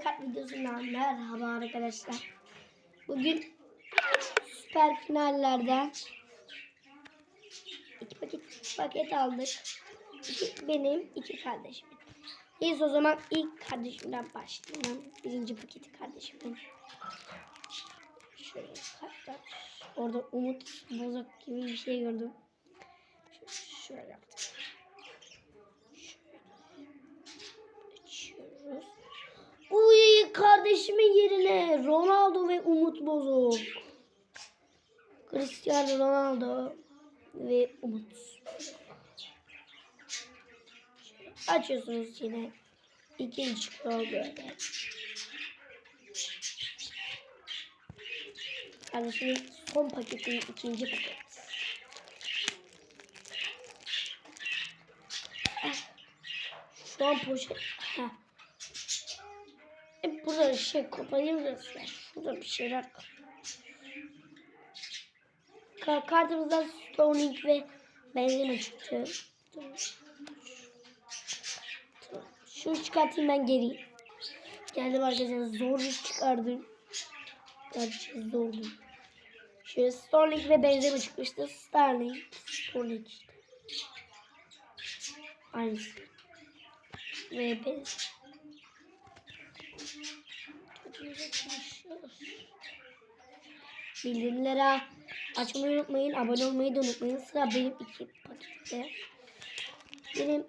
Kart videosundan merhaba arkadaşlar. Bugün süper finallerden iki paket paket aldık. İki benim, iki kardeşimin. Neyse o zaman ilk kardeşimden başlayalım. Birinci paketi kardeşimin. Şöyle kartlar. Orada Umut Bozok gibi bir şey gördüm. Şöyle yaptım. Ve Umut Bozok. Cristiano Ronaldo ve Umut. Açıyorsunuz yine. İkinci çıkıyor böyle. Kardeşimin son paketin ikinci paketi. Şu an poşet... E burada şey kapayım resmen. Şurada bir şeyler Ka kartımızdan Stoning ve Benzema çıktı. Şunu çıkartayım ben geri. Geldim arkadaşlar zor çıkardım. Gerçi zordu. Şöyle Starlink ve Benzema çıkmıştı. Starlink, Starlink işte. Aynısı. Ve Benzema. Bildirimleri açmayı unutmayın. Abone olmayı da unutmayın. Sıra benim iki pakette. Benim